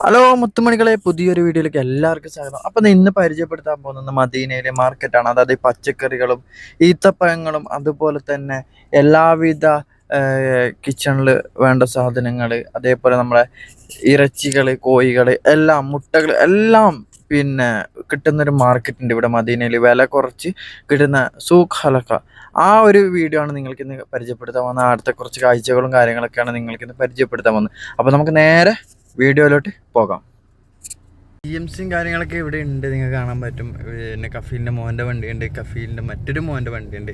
Hello മുത്തുമണികളെ പുതിയൊരു വീഡിയോയിലേക്ക് എല്ലാവർക്കും സ്വാഗതം. അപ്പം ഇന്ന് പരിചയപ്പെടുത്താൻ പോകുന്നത് മദീനയിലെ മാർക്കറ്റാണ് അതായത് പച്ചക്കറികളും ഈത്തപ്പഴങ്ങളും അതുപോലെ തന്നെ എല്ലാവിധ കിച്ചണിൽ വേണ്ട സാധനങ്ങൾ അതേപോലെ നമ്മളെ ഇറച്ചികൾ കോഴികൾ എല്ലാം മുട്ടകൾ എല്ലാം പിന്നെ കിട്ടുന്നൊരു മാർക്കറ്റുണ്ട് ഇവിടെ മദീനയിൽ വില കുറച്ച് കിട്ടുന്ന സൂഖ് ഹലക്ക. ആ ഒരു വീഡിയോ ആണ് നിങ്ങൾക്ക് ഇന്ന് പരിചയപ്പെടുത്താൻ വന്നത് അടുത്ത കുറച്ച് കാഴ്ചകളും കാര്യങ്ങളൊക്കെയാണ് നിങ്ങൾക്ക് ഇന്ന് പരിചയപ്പെടുത്താൻ വന്നത് അപ്പോൾ നമുക്ക് നേരെ വീഡിയോയിലോട്ട് പോകാം. ഇ എം സിയും കാര്യങ്ങളൊക്കെ ഇവിടെ ഉണ്ട്. നിങ്ങൾക്ക് കാണാൻ പറ്റും. പിന്നെ കഫീലിന്റെ മോന്റെ വണ്ടിയുണ്ട്. കഫീലിന്റെ മറ്റൊരു മോന്റെ വണ്ടിയുണ്ട്.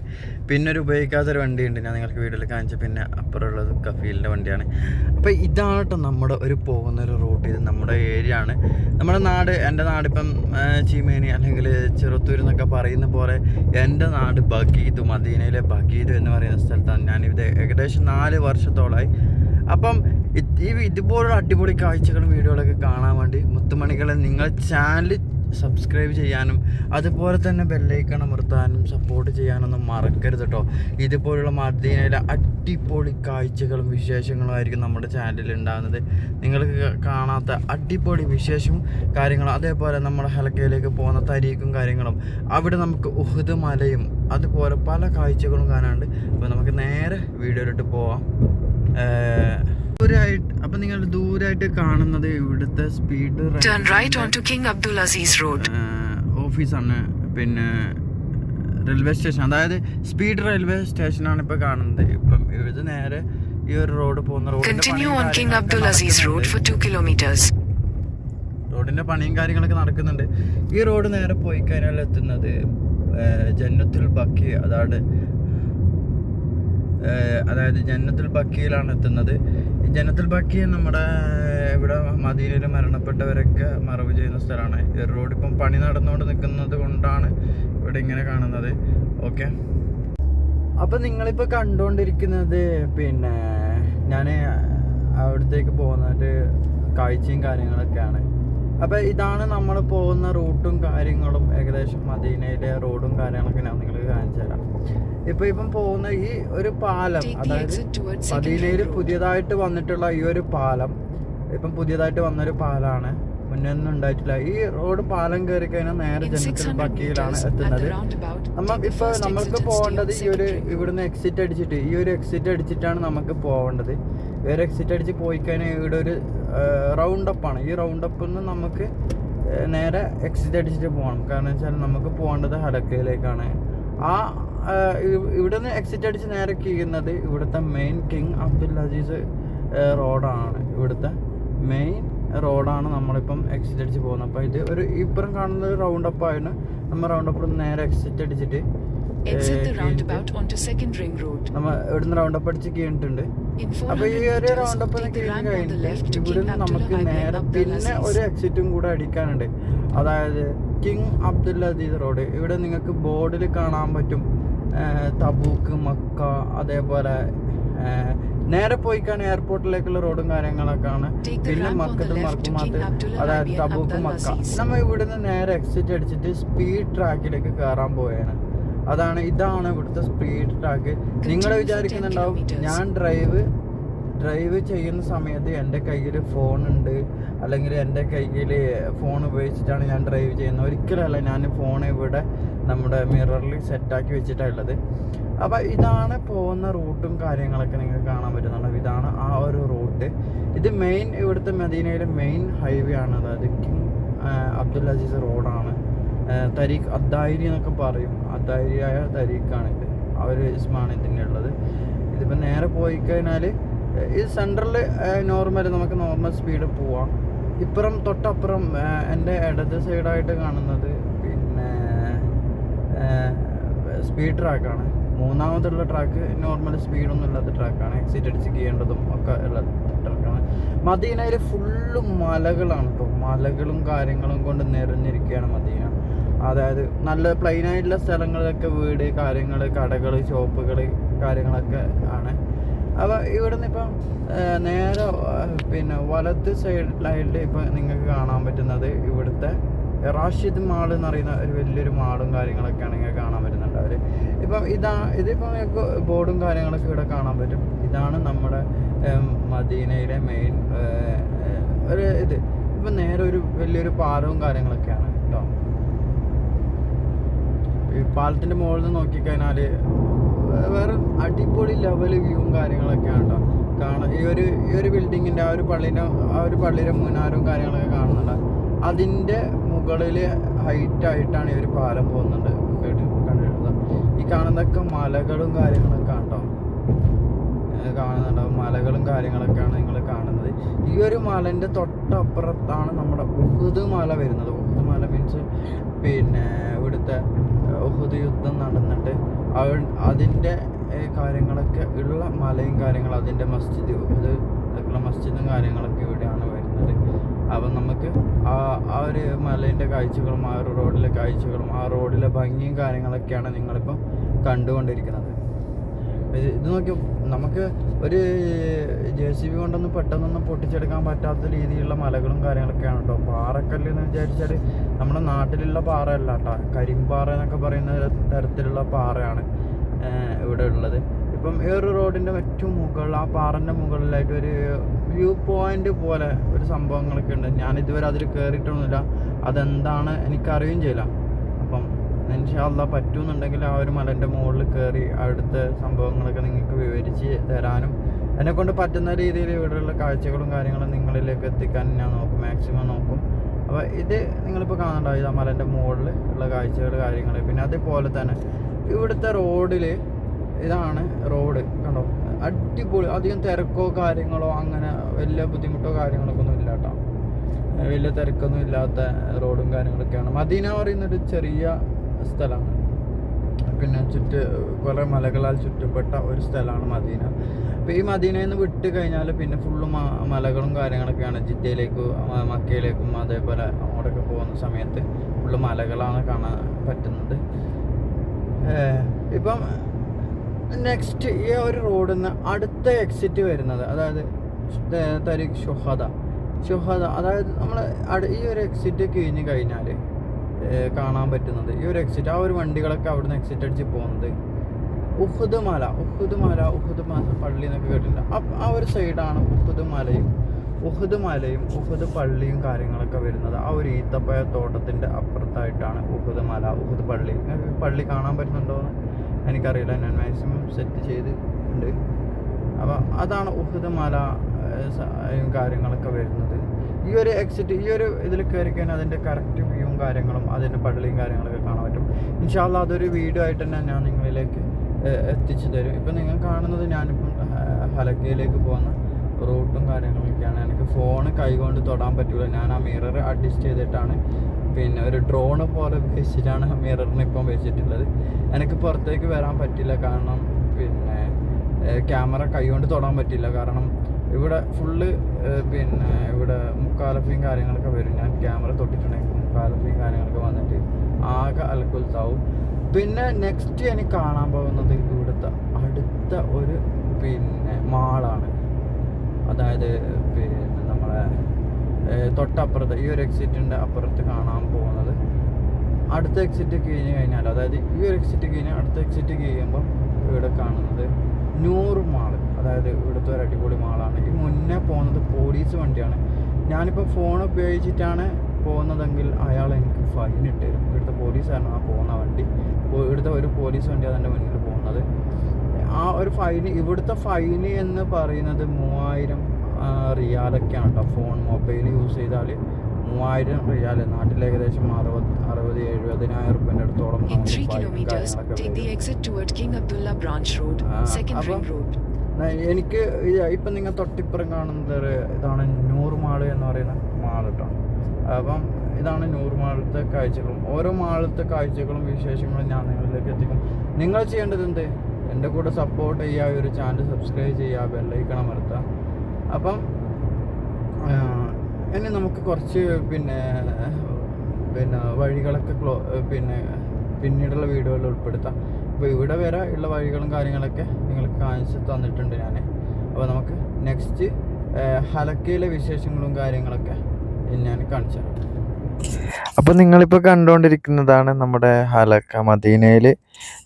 പിന്നെ ഒരു ഉപയോഗിക്കാത്തൊരു വണ്ടിയുണ്ട്. ഞാൻ നിങ്ങൾക്ക് വീഡിയോയിൽ കാണിച്ച പിന്നെ അപ്പുറമുള്ളത് കഫീലിന്റെ വണ്ടിയാണ്. അപ്പോൾ ഇതാണ് കേട്ടോ നമ്മുടെ ഒരു പോകുന്ന ഒരു റൂട്ട് ഇത് നമ്മുടെ ഏരിയ ആണ്. നമ്മുടെ നാട് എന്റെ നാടിപ്പം ചീമേനി അല്ലെങ്കിൽ ചെറുത്തൂർ എന്നൊക്കെ പറയുന്ന പോലെ എന്റെ നാട് ബഗീദ് മദീനയിലെ ബഗീദ് എന്ന് പറയുന്ന സ്ഥലത്താണ്. ഞാനിത് ഏകദേശം നാല് വർഷത്തോളമായി അപ്പം ഈ ഇതുപോലുള്ള അടിപൊളി കാഴ്ചകളും വീഡിയോകളൊക്കെ കാണാൻ വേണ്ടി മുത്തുമണികളെ നിങ്ങൾ ചാനൽ സബ്സ്ക്രൈബ് ചെയ്യാനും അതുപോലെ തന്നെ ബെല്ലൈക്കൺ അമർത്താനും സപ്പോർട്ട് ചെയ്യാനൊന്നും മറക്കരുത് കേട്ടോ ഇതുപോലുള്ള മദീനയിലെ അടിപൊളി കാഴ്ചകളും വിശേഷങ്ങളും ആയിരിക്കും നമ്മുടെ ചാനലിൽ ഉണ്ടാകുന്നത്. നിങ്ങൾക്ക് കാണാത്ത അടിപൊളി വിശേഷവും കാര്യങ്ങളും അതേപോലെ നമ്മുടെ ഹലക്കയിലേക്ക് പോകുന്ന തരീക്കും കാര്യങ്ങളും അവിടെ നമുക്ക് ഉഹുദ് മലയും അതുപോലെ പല കാഴ്ചകളും കാണാനുണ്ട്. അപ്പോൾ നമുക്ക് നേരെ വീഡിയോയിലോട്ട് പോവാം. ദൂരായിട്ട് അപ്പൊ നിങ്ങൾ ദൂരായിട്ട് കാണുന്നത് ഇവിടുത്തെ speed Turn right onto King Abdulaziz Road. ഓഫീസാണ് പിന്നെ റെയിൽവേ സ്റ്റേഷൻ അതായത് സ്പീഡ് റെയിൽവേ സ്റ്റേഷനാണ് ഇപ്പൊ കാണുന്നത്. ഇപ്പം ഇത് നേരെ ഈ ഒരു റോഡ് പോകുന്ന റോഡിന്റെ Continue പണിയും on King കാര്യങ്ങളൊക്കെ Abdulaziz Road നടക്കുന്നുണ്ട്. 2 kilometers. റോഡിന്റെ പണിയും കാര്യങ്ങളൊക്കെ നടക്കുന്നുണ്ട്. ഈ റോഡ് നേരെ പോയി കഴിഞ്ഞാൽ എത്തുന്നത് ജന്നത്തിൽ ബക്കി അതാണ്. അതായത് ജന്നത്തുൽ ബക്കിയിലാണ് എത്തുന്നത്. ഈ ബാക്കി നമ്മുടെ ഇവിടെ മദീനയിൽ മരണപ്പെട്ടവരൊക്കെ മറവ് ചെയ്യുന്ന സ്ഥലമാണ്. റോഡ് ഇപ്പം പണി നടന്നുകൊണ്ട് നിൽക്കുന്നത് കൊണ്ടാണ് ഇവിടെ ഇങ്ങനെ കാണുന്നത്. ഓക്കെ. അപ്പം നിങ്ങളിപ്പോൾ കണ്ടുകൊണ്ടിരിക്കുന്നത് പിന്നെ ഞാൻ അവിടത്തേക്ക് പോകുന്നതിന്റെ കാഴ്ചയും കാര്യങ്ങളൊക്കെയാണ്. അപ്പം ഇതാണ് നമ്മൾ പോകുന്ന റൂട്ടും കാര്യങ്ങളും ഏകദേശം മദീനയിലെ റോഡും കാര്യങ്ങളൊക്കെ ഞാൻ നിങ്ങൾക്ക് കാണിച്ചു തരാം. ഇപ്പൊ ഇപ്പം പോകുന്ന ഈ ഒരു പാലം അതായത് മദീനയിൽ പുതിയതായിട്ട് വന്നിട്ടുള്ള ഈ ഒരു പാലം. ഇപ്പം പുതിയതായിട്ട് വന്നൊരു പാലാണ്. മുന്നേ ഒന്നും ഉണ്ടായിട്ടില്ല. ഈ റോഡ് പാലം കയറി കഴിഞ്ഞാൽ നേരെ ജനത്തിൽ ബക്കിയിലാണ് എത്തുന്നത്. നമ്മൾ ഇപ്പൊ നമ്മൾക്ക് പോകേണ്ടത് ഈ ഒരു ഇവിടുന്ന് എക്സിറ്റ് അടിച്ചിട്ട് ഈ ഒരു എക്സിറ്റ് അടിച്ചിട്ടാണ് നമുക്ക് പോകേണ്ടത്. ഒരു എക്സിറ്റ് അടിച്ച് പോയി കഴിഞ്ഞാൽ ഇവിടെ ഒരു റൗണ്ട് അപ്പാണ് ഈ റൗണ്ട് അപ്പിൽ നിന്ന് നമുക്ക് നേരെ എക്സിറ്റ് അടിച്ചിട്ട് പോകണം. കാരണം വെച്ചാൽ നമുക്ക് പോകേണ്ടത് ഹലക്കയിലേക്കാണ് ആ ഇവിടെ നിന്ന് എക്സിറ്റ് അടിച്ച് നേരെ കീഴുന്നത് ഇവിടുത്തെ മെയിൻ കിങ് അബ്ദുൽ അസീസ് റോഡാണ്. ഇവിടുത്തെ മെയിൻ റോഡാണ് നമ്മളിപ്പം എക്സിറ്റ് അടിച്ച് പോകുന്നത്. അപ്പോൾ ഇത് ഒരു ഇപ്പുറം കാണുന്നത് റൗണ്ട് അപ്പായിരുന്നു നമ്മൾ റൗണ്ട് അപ്പ് നേരെ എക്സിറ്റ് അടിച്ചിട്ട് Exit the roundabout onto Second Ring Road. നമ്മ ഇവിടുന്ന് റൗണ്ട് അപ്പ് അടിച്ച് കഴിഞ്ഞിട്ടുണ്ട് അപ്പൊ ഈ 400 ഒരു റൗണ്ട് അപ്പ് King ഇവിടുന്ന് നമുക്ക് നേരെ പിന്നെ ഒരു. എക്സിറ്റും കൂടെ അടിക്കാനുണ്ട്. അതായത് കിങ് അബ്ദുൽ അസീസ് റോഡ് ഇവിടെ നിങ്ങൾക്ക് ബോർഡിൽ കാണാൻ പറ്റും. തബൂക്ക് മക്ക അതേപോലെ നേരെ പോയിക്കാണ് എയർപോർട്ടിലേക്കുള്ള റോഡും കാര്യങ്ങളൊക്കെയാണ്. ആണ് പിന്നെ മക്കത്ത് Abdullah അതായത് തബൂക്ക് മക്ക. നമ്മൾ ഇവിടുന്ന് നേരെ എക്സിറ്റ് അടിച്ചിട്ട് സ്പീഡ് ട്രാക്കിലേക്ക് കയറാൻ പോവുകയാണ്. അതാണ് ഇതാണ് ഇവിടുത്തെ സ്പീഡ് ട്രാക്ക് നിങ്ങൾ for 10 വിചാരിക്കുന്നുണ്ടാവും ഞാൻ ഡ്രൈവ് ഡ്രൈവ് ചെയ്യുന്ന സമയത്ത് എന്റെ കയ്യിൽ ഉണ്ട്. അല്ലെങ്കിൽ എന്റെ കയ്യിൽ ഫോൺ ഉപയോഗിച്ചിട്ടാണ് ഞാൻ ഡ്രൈവ് ചെയ്യുന്നത്. ഒരിക്കലല്ല ഞാൻ ഫോൺ ഇവിടെ നമ്മുടെ മിററിൽ സെറ്റാക്കി വെച്ചിട്ടാണ് ഉള്ളത്. അപ്പോൾ ഇതാണ് പോകുന്ന റൂട്ടും കാര്യങ്ങളൊക്കെ നിങ്ങൾക്ക് കാണാൻ പറ്റുന്നുണ്ട് ഇതാണ് ആ ഒരു റൂട്ട് ഇത് മെയിൻ ഇവിടുത്തെ മദീനയിലെ മെയിൻ ഹൈവേ ആണ്. അതായത് കിങ് അബ്ദുൽ അസീസ് റോഡാണ് തരീഖ് അദ്ദായിരി എന്നൊക്കെ പറയും. അദ്ദായിരിയായ തരീഖാണ് ഇത്. ആ ഒരു ഇസ്മാണ് ഉള്ളത്. ഇതിപ്പോൾ നേരെ പോയി കഴിഞ്ഞാൽ ഈ സെന്ററിൽ നോർമൽ നമുക്ക് നോർമൽ സ്പീഡ് പോവാം. ഇപ്പുറം തൊട്ടപ്പുറം എന്റെ ഇടത് സൈഡായിട്ട് കാണുന്നത് പിന്നെ സ്പീഡ് ട്രാക്കാണ് മൂന്നാമതുള്ള ട്രാക്ക് നോർമൽ സ്പീഡൊന്നും ഇല്ലാത്ത ട്രാക്കാണ് എക്സിറ്റ് അടിച്ച് ചെയ്യേണ്ടതും ഒക്കെ ഉള്ള ട്രാക്കാണ് മദീനയിൽ ഫുള്ള് മലകളാണ് കേട്ടോ മലകളും കാര്യങ്ങളും കൊണ്ട് നിറഞ്ഞിരിക്കുകയാണ് മദീന. അതായത് നല്ല പ്ലെയിൻ ആയിട്ടുള്ള സ്ഥലങ്ങളിലൊക്കെ വീട് കാര്യങ്ങൾ കടകൾ ഷോപ്പുകൾ കാര്യങ്ങളൊക്കെ ആണ്. അപ്പോൾ ഇവിടുന്ന് ഇപ്പം നേരെ പിന്നെ വലത്ത് സൈഡിലായിട്ട് ഇപ്പം നിങ്ങൾക്ക് കാണാൻ പറ്റുന്നത് ഇവിടുത്തെ റാഷിദ് മാൾ എന്ന് പറയുന്ന ഒരു വലിയൊരു മാളും കാര്യങ്ങളൊക്കെയാണ് നിങ്ങൾക്ക് കാണാൻ പറ്റുന്നുണ്ട് അവർ ഇപ്പം ഇതാ ഇതിപ്പോൾ നിങ്ങൾക്ക് ബോർഡും കാര്യങ്ങളൊക്കെ ഇവിടെ കാണാൻ പറ്റും. ഇതാണ് നമ്മുടെ മദീനയിലെ മെയിൻ ഒരു ഇത്. ഇപ്പം നേരെ ഒരു വലിയൊരു പാലവും കാര്യങ്ങളൊക്കെയാണ്. പാലത്തിന്റെ മുകളിൽ നിന്ന് നോക്കിക്കഴിഞ്ഞാൽ വേറെ അടിപൊളി ലെവൽ വ്യൂവും കാര്യങ്ങളൊക്കെയാണ് കേട്ടോ കാണാൻ ഈ ഒരു ഈ ഒരു ബിൽഡിങ്ങിന്റെ ആ ഒരു പള്ളിന്റെ ആ ഒരു പള്ളിയുടെ മുനാരവും കാര്യങ്ങളൊക്കെ കാണുന്നുണ്ട്. അതിന്റെ മുകളിൽ ഹൈറ്റായിട്ടാണ് ഈ ഒരു പാലം പോകുന്നുണ്ട്. കണ്ടിട്ടുള്ളത് ഈ കാണുന്നതൊക്കെ മലകളും കാര്യങ്ങളൊക്കെ കേട്ടോ കാണുന്നുണ്ടാവും മലകളും കാര്യങ്ങളൊക്കെയാണ് നിങ്ങൾ കാണുന്നത്. ഈ ഒരു മലന്റെ തൊട്ടപ്പുറത്താണ് നമ്മുടെ ഉഹുദ് മല വരുന്നത്. ഉഹുദ് മല മീൻസ് പിന്നെ ഇവിടുത്തെ ഉഹുദ് യുദ്ധം നടന്നിട്ട് അവ- അതിന്റെ കാര്യങ്ങളൊക്കെ ഉള്ള മലയും കാര്യങ്ങളും അതിന്റെ മസ്ജിദ് ഉഹുദ് ഉള്ള മസ്ജിദും കാര്യങ്ങളൊക്കെ ഇവിടെയാണ് വരുന്നത്. അപ്പം നമുക്ക് ആ ആ ഒരു മലേന്റെ കാഴ്ചകളും ആ ഒരു റോഡിലെ കാഴ്ചകളും ആ റോഡിലെ ഭംഗിയും കാര്യങ്ങളൊക്കെയാണ് നിങ്ങളിപ്പം കണ്ടുകൊണ്ടിരിക്കുന്നത്. ഇത് ഇത് നോക്കി നമുക്ക് ഒരു ജെ സി ബി കൊണ്ടൊന്നും പെട്ടെന്നൊന്നും പൊട്ടിച്ചെടുക്കാൻ പറ്റാത്ത രീതിയിലുള്ള മലകളും കാര്യങ്ങളൊക്കെയാണ് കേട്ടോ പാറക്കല്ല് എന്ന് വിചാരിച്ചാൽ നമ്മുടെ നാട്ടിലുള്ള പാറയല്ല കേട്ടോ കരിമ്പാറ എന്നൊക്കെ പറയുന്ന തരത്തിലുള്ള പാറയാണ് ഇവിടെ ഉള്ളത്. ഇപ്പം ഈ ഒരു റോഡിന്റെ മറ്റു മുകളിൽ ആ പാറന്റെ മുകളിലായിട്ട് ഒരു വ്യൂ പോയിന്റ് പോലെ ഒരു സംഭവങ്ങളൊക്കെ ഉണ്ട്. ഞാൻ ഇതുവരെ അതിൽ കയറിയിട്ടൊന്നുമില്ല അതെന്താണ് എനിക്കറിയുകയും ചെയ്യില്ല. ഇൻഷാല്ല പറ്റുമെന്നുണ്ടെങ്കിൽ ആ ഒരു മലന്റെ മുകളിൽ കയറി അവിടുത്തെ സംഭവങ്ങളൊക്കെ നിങ്ങൾക്ക് വിവരിച്ച് തരാനും. എന്നെക്കൊണ്ട് പറ്റുന്ന രീതിയിൽ ഇവിടെയുള്ള കാഴ്ചകളും കാര്യങ്ങളും നിങ്ങളിലേക്ക് എത്തിക്കാൻ ഞാൻ നോക്കും മാക്സിമം നോക്കും. അപ്പോൾ ഇത് നിങ്ങളിപ്പോൾ കാണണ്ടാവില്ല മലന്റെ മുകളിൽ ഉള്ള കാഴ്ചകൾ കാര്യങ്ങൾ പിന്നെ അതേപോലെ തന്നെ ഇവിടുത്തെ റോഡിൽ ഇതാണ് റോഡ് കണ്ടോ? അടിപൊളി. അധികം തിരക്കോ കാര്യങ്ങളോ അങ്ങനെ വലിയ ബുദ്ധിമുട്ടോ കാര്യങ്ങളൊക്കെ ഒന്നും ഇല്ല കേട്ടോ. വലിയ തിരക്കൊന്നും ഇല്ലാത്ത റോഡും കാര്യങ്ങളൊക്കെയാണ്. മദീന പറയുന്നൊരു ചെറിയ സ്ഥലമാണ്. പിന്നെ ചുറ്റ് കുറേ മലകളാൽ ചുറ്റപ്പെട്ട ഒരു സ്ഥലമാണ് മദീന. അപ്പോൾ ഈ മദീനയിൽ നിന്ന് വിട്ട് കഴിഞ്ഞാൽ പിന്നെ ഫുള്ള് മലകളും കാര്യങ്ങളൊക്കെയാണ് ജിദ്ദയിലേക്കും മക്കയിലേക്കും അതേപോലെ അങ്ങോട്ടൊക്കെ പോകുന്ന സമയത്ത് ഫുള്ള് മലകളാണ് കാണാൻ പറ്റുന്നത്. ഇപ്പം നെക്സ്റ്റ് ഈ ഒരു റോഡിൽ നിന്ന് അടുത്ത എക്സിറ്റ് വരുന്നത് അതായത് തരി ഷുഹദ ഷുഹദ അതായത് നമ്മൾ ഈ ഒരു എക്സിറ്റ് കഴിഞ്ഞ് കഴിഞ്ഞാൽ കാണാൻ പറ്റുന്നത് ഈ ഒരു എക്സിറ്റ് ആ ഒരു വണ്ടികളൊക്കെ അവിടുന്ന് എക്സിറ്റ് അടിച്ച് പോകുന്നത് ഉഹുദ് മല ഉഹുദ് മല ഉഹുദ് മല പള്ളി എന്നൊക്കെ കേട്ടിട്ടുണ്ട്. ആ ഒരു സൈഡാണ് ഉഹുദ് മലയും. ഉഹുദ് മലയും ഉഹുദ് പള്ളിയും കാര്യങ്ങളൊക്കെ വരുന്നത്. ആ ഒരു ഈത്തപ്പയ തോട്ടത്തിന്റെ അപ്പുറത്തായിട്ടാണ് ഉഹുദ് മല ഉഹുദ് പള്ളി. പള്ളി കാണാൻ പറ്റുന്നുണ്ടോ എന്ന് എനിക്കറിയില്ല. ഞാൻ മാക്സിമം സെറ്റ് ചെയ്ത് ഉണ്ട്. അപ്പോൾ അതാണ് ഉഹുദ് മല കാര്യങ്ങളൊക്കെ വരുന്നത്. ഈ ഒരു എക്സിറ്റ് ഈ ഒരു ഇതിൽ കയറി കഴിഞ്ഞാൽ അതിന്റെ കറക്റ്റ് വ്യൂവും കാര്യങ്ങളും അതിന്റെ പള്ളിയും കാര്യങ്ങളൊക്കെ കാണാൻ പറ്റും. ഇൻഷാല്ല അതൊരു വീഡിയോ ആയിട്ട് തന്നെ ഞാൻ നിങ്ങളിലേക്ക് എത്തിച്ചു തരും. ഇപ്പം നിങ്ങൾ കാണുന്നത് ഞാനിപ്പം ഹലക്കയിലേക്ക് പോകുന്ന റൂട്ടും കാര്യങ്ങളൊക്കെയാണ്. എനിക്ക് ഫോൺ കൈകൊണ്ട് തൊടാൻ പറ്റില്ല ഞാൻ ആ മിറർ അഡ്ജസ്റ്റ് ചെയ്തിട്ടാണ്. പിന്നെ ഒരു ഡ്രോണ് പോലെ വെച്ചിട്ടാണ് ആ മിററിന് ഇപ്പം വെച്ചിട്ടുള്ളത്. എനിക്ക് പുറത്തേക്ക് വരാൻ പറ്റില്ല. കാരണം പിന്നെ ക്യാമറ കൈകൊണ്ട് തൊടാൻ പറ്റില്ല. കാരണം ഇവിടെ ഫുള്ള് പിന്നെ ഇവിടെ മുക്കാലഫയും കാര്യങ്ങളൊക്കെ വരും. ഞാൻ ക്യാമറ തൊട്ടിട്ടുണ്ടെങ്കിൽ മുക്കാലഫയും കാര്യങ്ങളൊക്കെ വന്നിട്ട് ആകെ അലക്കുലത്താവും പിന്നെ നെക്സ്റ്റ് എനിക്ക് കാണാൻ പോകുന്നത് ഇവിടുത്തെ അടുത്ത ഒരു പിന്നെ മാളാണ്. അതായത് പിന്നെ നമ്മളെ തൊട്ടപ്പുറത്ത് ഈ ഒരു എക്സിറ്റിന്റെ അപ്പുറത്ത് കാണാൻ പോകുന്നത്. അടുത്ത എക്സിറ്റ് കഴിഞ്ഞ് കഴിഞ്ഞാൽ അതായത് ഈ ഒരു എക്സിറ്റ് കഴിഞ്ഞ് അടുത്ത എക്സിറ്റ് കഴിയുമ്പോൾ ഇവിടെ കാണുന്നത് നൂറ് മാൾ. അതായത് ഇവിടുത്തെ ഒരു അടിപൊളി മാളാണ്. ഈ മുന്നേ പോകുന്നത് പോലീസ് വണ്ടിയാണ്. ഞാനിപ്പോൾ ഫോൺ ഉപയോഗിച്ചിട്ടാണ് പോകുന്നതെങ്കിൽ അയാൾ എനിക്ക് ഫൈൻ ഇട്ട് തരും. ഇവിടുത്തെ പോലീസാണ് ആ പോകുന്ന വണ്ടി. ഇവിടുത്തെ ഒരു പോലീസ് വണ്ടി അതിന്റെ മുന്നിൽ പോകുന്നത്. ആ ഒരു ഫൈന് ഇവിടുത്തെ ഫൈന് എന്ന് പറയുന്നത് മൂവായിരം റിയാലൊക്കെയാണ് കേട്ടോ ഫോൺ മൊബൈൽ യൂസ് ചെയ്താൽ മൂവായിരം റിയാൽ നാട്ടിൽ ഏകദേശം അറുപത് അറുപത് എഴുപതിനായിരം റുപ്യന്റെ അടുത്തോളം നമുക്ക് 3 kilometers, കാര്യങ്ങളൊക്കെ വരും. അപ്പം- എനിക്ക് ഇപ്പം നിങ്ങൾ തൊട്ടിപ്പുറം കാണുന്നത് ഇതാണ് നൂറ് മാൾ എന്ന് പറയുന്ന മാൾ കേട്ടോ. അപ്പം ഇതാണ് നൂറ് മാളത്തെ കാഴ്ചകളും. ഓരോ മാളത്തെ കാഴ്ചകളും വിശേഷങ്ങളും ഞാൻ നിങ്ങളിലേക്ക് എത്തിക്കും. നിങ്ങൾ ചെയ്യേണ്ടത് എന്ത്? എന്റെ കൂടെ സപ്പോർട്ട് ചെയ്യുക ഒരു ചാനൽ സബ്സ്ക്രൈബ് ചെയ്യുക ബെല്ലൈക്കണം അമർത്തുക. അപ്പം ഇനി നമുക്ക് കുറച്ച് പിന്നെ പിന്നെ വഴികളൊക്കെ ക്ലോ പിന്നെ പിന്നീടുള്ള വീഡിയോയിൽ ഉൾപ്പെടുത്താം. അപ്പോൾ ഇവിടെ വരെ ഉള്ള വഴികളും കാര്യങ്ങളൊക്കെ നിങ്ങൾക്ക് കാണിച്ച് തന്നിട്ടുണ്ട് ഞാൻ അപ്പോൾ നമുക്ക് നെക്സ്റ്റ് ഹലക്കയിലെ വിശേഷങ്ങളും കാര്യങ്ങളൊക്കെ ഞാൻ കാണിച്ചു തരാം. അപ്പോൾ നിങ്ങളിപ്പോൾ കണ്ടുകൊണ്ടിരിക്കുന്നതാണ് നമ്മുടെ ഹലക്ക മദീനയിൽ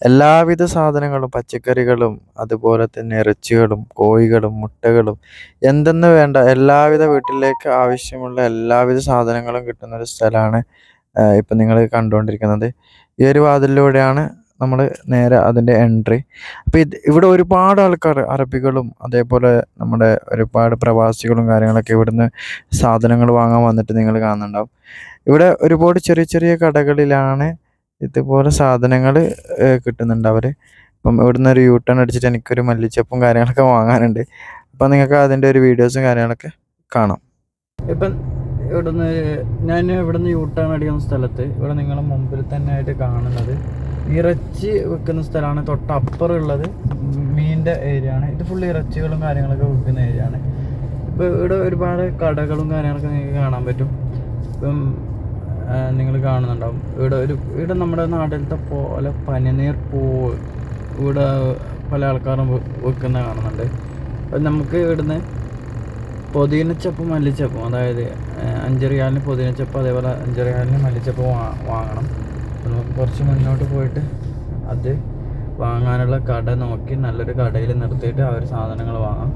എല്ലാവിധ സാധനങ്ങളും പച്ചക്കറികളും അതുപോലെ തന്നെ ഇറച്ചികളും കോഴികളും മുട്ടകളും എന്തെന്ന് വേണ്ട എല്ലാവിധ വീട്ടിലേക്ക് ആവശ്യമുള്ള എല്ലാവിധ സാധനങ്ങളും കിട്ടുന്ന ഒരു സ്ഥലമാണ് ഇപ്പം നിങ്ങൾ കണ്ടുകൊണ്ടിരിക്കുന്നത് ഈ ഒരു വാതിലിലൂടെയാണ് നമ്മൾ നേരെ അതിന്റെ എൻട്രി അപ്പോൾ ഇത് ഇവിടെ ഒരുപാട് ആൾക്കാർ അറബികളും അതേപോലെ നമ്മുടെ ഒരുപാട് പ്രവാസികളും കാര്യങ്ങളൊക്കെ ഇവിടുന്ന് സാധനങ്ങൾ വാങ്ങാൻ വന്നിട്ട് നിങ്ങൾ കാണുന്നുണ്ടാവും. ഇവിടെ ഒരുപാട് ചെറിയ ചെറിയ കടകളിലാണ് ഇതുപോലെ സാധനങ്ങൾ കിട്ടുന്നുണ്ട് അവർ അപ്പം ഇവിടുന്ന് ഒരു യൂ ടേൺ അടിച്ചിട്ട് എനിക്കൊരു മല്ലിച്ചപ്പും കാര്യങ്ങളൊക്കെ വാങ്ങാനുണ്ട്. അപ്പം നിങ്ങൾക്ക് അതിന്റെ ഒരു വീഡിയോസും കാര്യങ്ങളൊക്കെ കാണാം. ഇപ്പം ഇവിടുന്ന് ഞാൻ ഇവിടുന്ന് യൂട്ടേൺ ടേൺ അടിക്കുന്ന സ്ഥലത്ത് ഇവിടെ നിങ്ങളെ മുമ്പിൽ തന്നെ ആയിട്ട് കാണുന്നത്. ഇറച്ചി വെക്കുന്ന സ്ഥലമാണ്. തൊട്ടപ്പുറമുള്ളത് മീനിന്റെ ഏരിയ ആണ്. ഇത് ഫുള്ള് ഇറച്ചികളും കാര്യങ്ങളൊക്കെ വെക്കുന്ന ഏരിയ ആണ്. ഇപ്പോൾ ഇവിടെ ഒരുപാട് കടകളും കാര്യങ്ങളൊക്കെ നിങ്ങൾക്ക് കാണാൻ പറ്റും. ഇപ്പം നിങ്ങൾ കാണുന്നുണ്ടാവും. ഇവിടെ ഒരു ഇവിടെ നമ്മുടെ നാട്ടിലത്തെ പോലെ പനിനീർ പൂ ഇവിടെ പല ആൾക്കാരും വെക്കുന്ന കാണുന്നുണ്ട്. അപ്പം നമുക്ക് ഇവിടുന്ന് പൊതിനച്ചപ്പും മല്ലിച്ചപ്പും അതായത് അഞ്ചറിയാലിന് അഞ്ച് റിയാലിന് പൊതിനച്ചപ്പ് അതേപോലെ അഞ്ച് റിയാലിന് മല്ലിച്ചപ്പ് വാ വാങ്ങണം. അപ്പം നമുക്ക് കുറച്ച് മുന്നോട്ട് പോയിട്ട് അത് വാങ്ങാനുള്ള കട നോക്കി നല്ലൊരു കടയിൽ നിർത്തിയിട്ട് ആ ഒരു സാധനങ്ങൾ വാങ്ങാം.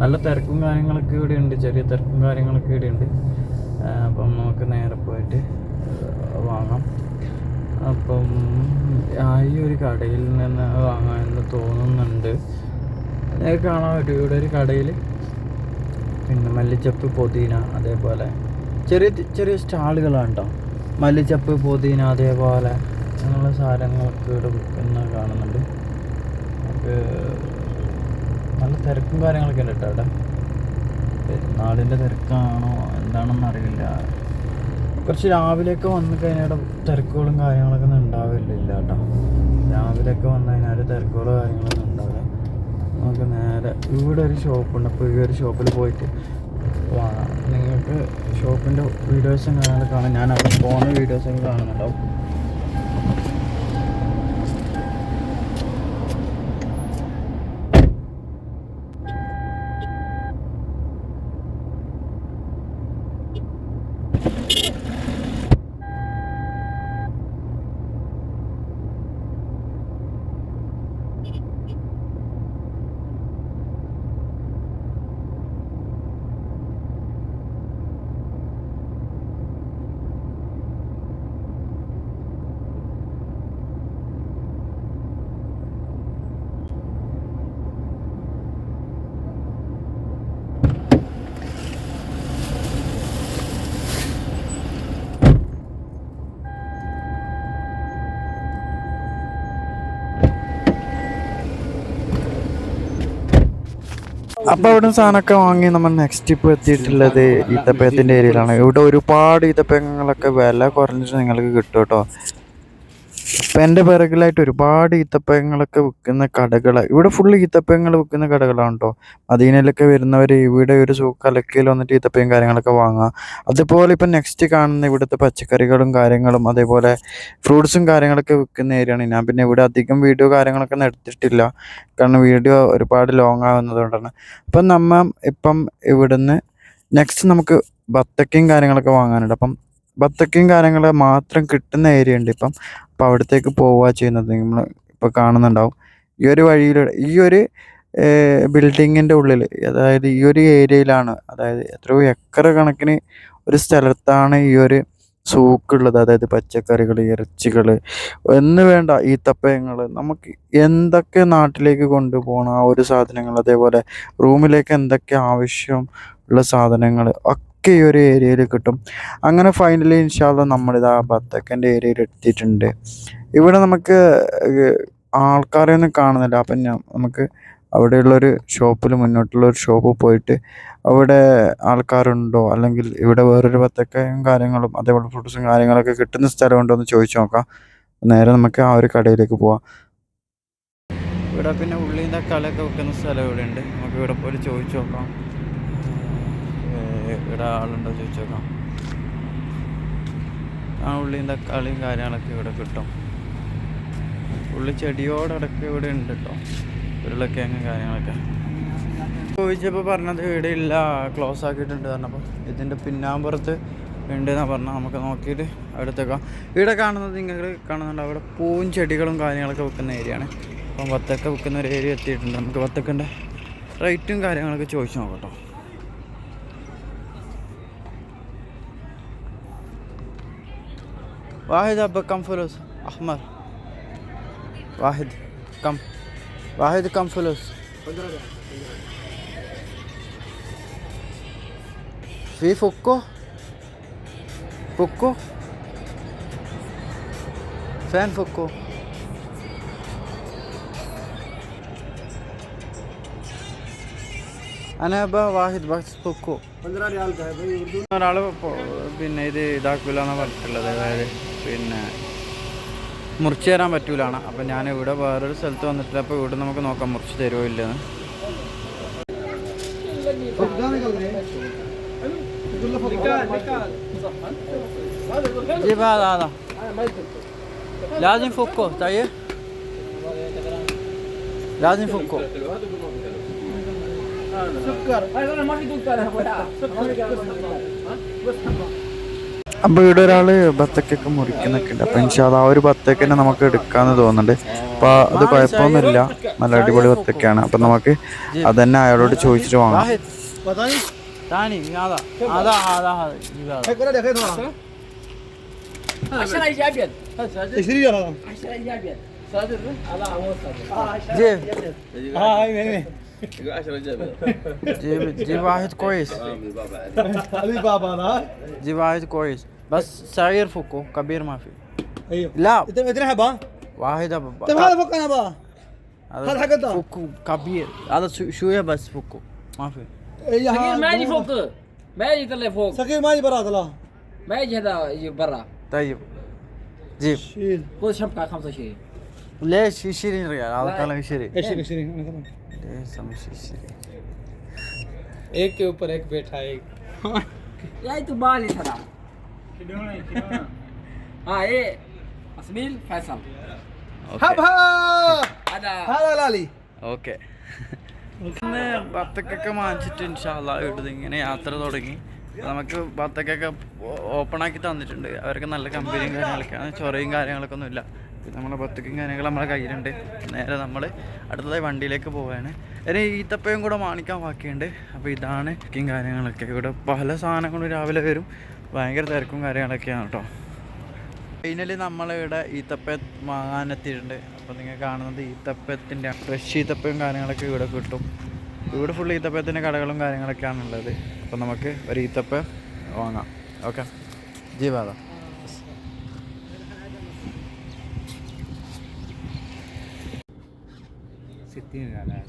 നല്ല തിരക്കും കാര്യങ്ങളൊക്കെ ഇവിടെ ഉണ്ട് ചെറിയ തിരക്കും കാര്യങ്ങളൊക്കെ ഇവിടെ ഉണ്ട്. അപ്പം നമുക്ക് നേരെ പോയിട്ട് വാങ്ങാം. അപ്പം ഈ ഒരു കടയിൽ നിന്ന് വാങ്ങാമെന്ന് തോന്നുന്നുണ്ട്. കാണാൻ പറ്റും. ഇവിടെ ഒരു കടയിൽ പിന്നെ മല്ലിച്ചപ്പ് പുതിന അതേപോലെ. ചെറിയ ചെറിയ സ്റ്റാളുകളാണ് കേട്ടോ മല്ലിച്ചപ്പ് പുതിന അതേപോലെ അങ്ങനെയുള്ള സാധനങ്ങളൊക്കെ ഇവിടെ വിൽക്കുന്ന കാണുന്നുണ്ട്. നമുക്ക് നല്ല തിരക്കും കാര്യങ്ങളൊക്കെ ഉണ്ട് കേട്ടോ അവിടെ. പെരുന്നാളിന്റെ തിരക്കാണോ എന്താണെന്ന് അറിയില്ല. കുറച്ച് രാവിലെയൊക്കെ വന്നു കഴിഞ്ഞാൽ തിരക്കുകളും കാര്യങ്ങളൊക്കെ ഒന്നും ഉണ്ടാവില്ല കേട്ടോ രാവിലെയൊക്കെ വന്നു കഴിഞ്ഞാൽ തിരക്കുകളും കാര്യങ്ങളൊന്നും നമുക്ക് നേരെ ഇവിടെ ഒരു ഷോപ്പുണ്ട് അപ്പോൾ ഈ ഒരു ഷോപ്പിൽ പോയിട്ട് വാങ്ങാം നിങ്ങൾക്ക് ഷോപ്പിന്റെ വീഡിയോസും കാര്യങ്ങളൊക്കെ കാണാം ഞാൻ അവിടെ പോകുന്ന വീഡിയോസൊക്കെ കാണുന്നുണ്ടാവും. അപ്പോൾ അവിടെ സാധനമൊക്കെ വാങ്ങി നമ്മൾ നെക്സ്റ്റ് ഇപ്പോൾ എത്തിയിട്ടുള്ളത് ഈത്തപ്പഴത്തിന്റെ ഏരിയയിലാണ്. ഇവിടെ ഒരുപാട് ഈത്തപ്പഴങ്ങളൊക്കെ വില കുറഞ്ഞിട്ട് നിങ്ങൾക്ക് കിട്ടും കേട്ടോ. ഇപ്പം എന്റെ പിറകിലായിട്ട് ഒരുപാട് ഈത്തപ്പഴങ്ങളൊക്കെ വിൽക്കുന്ന കടകൾ ഇവിടെ ഫുള്ള് ഈത്തപ്പഴങ്ങൾ വിൽക്കുന്ന കടകളാണ് കേട്ടോ മദീനയിലൊക്കെ വരുന്നവർ ഇവിടെ ഒരു കലക്കയിൽ വന്നിട്ട് ഈത്തപ്പഴം കാര്യങ്ങളൊക്കെ വാങ്ങാം. അതുപോലെ ഇപ്പം നെക്സ്റ്റ് കാണുന്ന ഇവിടുത്തെ പച്ചക്കറികളും കാര്യങ്ങളും അതേപോലെ ഫ്രൂട്ട്സും കാര്യങ്ങളൊക്കെ വിൽക്കുന്ന ഏരിയയാണ് ഞാൻ പിന്നെ ഇവിടെ അധികം വീഡിയോ കാര്യങ്ങളൊക്കെ എടുത്തിട്ടില്ല. കാരണം വീഡിയോ ഒരുപാട് ലോങ് ആവുന്നതുകൊണ്ടാണ്. അപ്പം നമ്മ ഇപ്പം ഇവിടുന്ന് നെക്സ്റ്റ് നമുക്ക് ബത്തക്കയും കാര്യങ്ങളൊക്കെ വാങ്ങാനുണ്ട്. അപ്പം ബത്തക്കയും കാര്യങ്ങൾ മാത്രം കിട്ടുന്ന ഏരിയ ഉണ്ട് ഇപ്പം. അപ്പം അവിടത്തേക്ക് പോവുക ചെയ്യുന്നത്. നമ്മൾ ഇപ്പോൾ കാണുന്നുണ്ടാവും. ഈ ഒരു വഴിയിലൂടെ ഈ ഒരു ബിൽഡിങ്ങിന്റെ ഉള്ളിൽ അതായത് ഈ ഒരു ഏരിയയിലാണ് അതായത് എത്രയോ ഏക്കർ കണക്കിന് ഒരു സ്ഥലത്താണ് ഈ ഒരു സൂക്കുള്ളത്. അതായത് പച്ചക്കറികൾ ഇറച്ചികൾ എന്ന് വേണ്ട ഈ തപ്പയങ്ങൾ നമുക്ക് എന്തൊക്കെ നാട്ടിലേക്ക് കൊണ്ടുപോകണം ആ ഒരു സാധനങ്ങൾ അതേപോലെ റൂമിലേക്ക് എന്തൊക്കെ ആവശ്യം ഉള്ള സാധനങ്ങൾ ഒക്കെ ഈ ഒരു ഏരിയയിൽ കിട്ടും. അങ്ങനെ ഫൈനലി ഇൻഷാല്ല നമ്മളിതാ ബത്തക്കന്റെ ഏരിയയിൽ എത്തിയിട്ടുണ്ട്. ഇവിടെ നമുക്ക് ആൾക്കാരെ ഒന്നും കാണുന്നില്ല. അപ്പം ഞാൻ നമുക്ക് അവിടെയുള്ളൊരു ഷോപ്പിൽ മുന്നോട്ടുള്ള ഒരു ഷോപ്പിൽ പോയിട്ട് അവിടെ ആൾക്കാരുണ്ടോ? അല്ലെങ്കിൽ ഇവിടെ വേറൊരു ബത്തക്കയും കാര്യങ്ങളും അതേപോലെ ഫ്രൂട്ട്സും കാര്യങ്ങളൊക്കെ കിട്ടുന്ന സ്ഥലമുണ്ടോ എന്ന് ചോദിച്ചു നോക്കാം. നേരെ നമുക്ക് ആ ഒരു കടയിലേക്ക് പോവാം. ഇവിടെ പിന്നെ ഉള്ളിന്റെ തക്കാളിയൊക്കെ വെക്കുന്ന സ്ഥലം ഇവിടെ ഉണ്ട് നമുക്ക് ഇവിടെ പോയി ചോദിച്ചു നോക്കാം. ഇവിടെ ആളുണ്ടോ ചോദിച്ചേക്കാം. ആ ഉള്ളിയും തക്കാളിയും കാര്യങ്ങളൊക്കെ ഇവിടെ കിട്ടും. ഉള്ളി ചെടിയോടൊക്കെ ഇവിടെ ഉണ്ട് കേട്ടോ. ഉരുളക്കിഴങ്ങും കാര്യങ്ങളൊക്കെ. ചോദിച്ചപ്പോൾ പറഞ്ഞത് ഇവിടെ ഇല്ല ക്ലോസ് ആക്കിയിട്ടുണ്ട് പറഞ്ഞപ്പോൾ ഇതിന്റെ പിന്നാമ്പുറത്ത് ഉണ്ട് എന്നാ പറഞ്ഞാൽ നമുക്ക് നോക്കിയിട്ട് അവിടത്തേക്കാം ഇവിടെ കാണുന്നത് നിങ്ങൾ കാണുന്നുണ്ട്. അവിടെ പൂവും ചെടികളും കാര്യങ്ങളൊക്കെ വെക്കുന്ന ഏരിയ ആണ്. അപ്പം വത്തക്ക വെക്കുന്ന ഒരു ഏരിയ എത്തിയിട്ടുണ്ട്. നമുക്ക് വത്തക്കന്റെ റേറ്റും കാര്യങ്ങളൊക്കെ ചോദിച്ചു നോക്കട്ടോ واحد أبا كم فلوس؟ أحمر. واحد كم؟ واحد كم فلوس؟ في فوكو فوكو فين فوكو അനബ വാഹിദ് ബക്സ് പൊക്കോ. ഒരാൾ പിന്നെ ഇത് ഇതാക്കില്ല പറഞ്ഞിട്ടുള്ളത്. അതായത് പിന്നെ മുറിച്ച് തരാൻ പറ്റൂലാണ്. അപ്പം ഞാൻ ഇവിടെ വേറൊരു സ്ഥലത്ത് വന്നിട്ടില്ല. അപ്പോൾ ഇവിടെ നമുക്ക് നോക്കാം മുറിച്ച് തരുമോ ഇല്ലെന്ന് രാജൻ ഫുക്കോ आधा രാജൻ ഫുക്കോ അപ്പൊ ഇവിടെ ഒരാൾ ബത്തക്കൊക്കെ മുറിക്കുന്നൊക്കെ ഉണ്ട് അപ്പൊ ഇൻഷാ ആ ഒരു ബത്തക്കനെ നമുക്ക് എടുക്കാന്ന് തോന്നുന്നുണ്ട് അപ്പൊ അത് കുഴപ്പമൊന്നുമില്ല നല്ല അടിപൊളി ബത്തക്കാണ് അപ്പൊ നമുക്ക് അത് തന്നെ അയാളോട് ചോദിച്ചിട്ട് വാങ്ങാം जी हाँ मैंने جيب جيب واحد كويس علي بابا أنا جيب واحد كويس بس صغير فكه كبير ما في أيوه لا اثنين حبا واحد ابا طب هذا فك أنا بقى هذا حق ده فكه كبير هذا شوية بس فكه ما في صغير ما يجي فوق ما يجي يطلع فوق صغير ما يجي برا طلع ما يجي هذا يجي برا طيب جيب شيل خذ شبكه 25 ليش 20 ريال؟ هذا كلام 20 20 20 एक के ऊपर एक बैठा है। यार तू बाल ही था हाँ ये असमील फैसल। हबा ഹലോ ലാലി ഓക്കെ ഇന്ന് ബത്തക്കൊക്കെ വാങ്ങിച്ചിട്ട് ഇൻഷാല്ല ഇട്ടത് ഇങ്ങനെ യാത്ര തുടങ്ങി നമുക്ക് ബത്തക്കൊക്കെ ഓപ്പൺ ആക്കി തന്നിട്ടുണ്ട് അവർക്ക് നല്ല കമ്പനിയും കാര്യങ്ങളൊക്കെ ചൊറയും കാര്യങ്ങളൊക്കെ ഒന്നുമില്ല। നമ്മളെ ബത്തക്കും കാര്യങ്ങൾ നമ്മളെ കയ്യിലുണ്ട്. നേരെ നമ്മൾ അടുത്തതായി വണ്ടിയിലേക്ക് പോവുകയാണ് ഇനി ഈത്തപ്പയും കൂടെ വാങ്ങിക്കാൻ ബാക്കിയുണ്ട്. അപ്പോൾ ഇതാണ് ബുക്കിങ് കാര്യങ്ങളൊക്കെ. ഇവിടെ പല സാധനങ്ങളും രാവിലെ വരും. ഭയങ്കര തിരക്കും കാര്യങ്ങളൊക്കെയാണ് കേട്ടോ. ഫൈനലി നമ്മളിവിടെ ഈത്തപ്പ വാങ്ങാനെത്തിയിട്ടുണ്ട് അപ്പോൾ നിങ്ങൾ കാണുന്നത് ഈത്തപ്പത്തിന്റെ ഫ്രഷ് ഈത്തപ്പയും കാര്യങ്ങളൊക്കെ ഇവിടെ കിട്ടും. ഇവിടെ ഫുൾ ഈത്തപ്പത്തിന്റെ കടകളും കാര്യങ്ങളൊക്കെയാണ് ഉള്ളത് അപ്പോൾ നമുക്ക് ഒരു ഈത്തപ്പ വാങ്ങാം. ഓക്കെ ജീവാദ tiene la, la...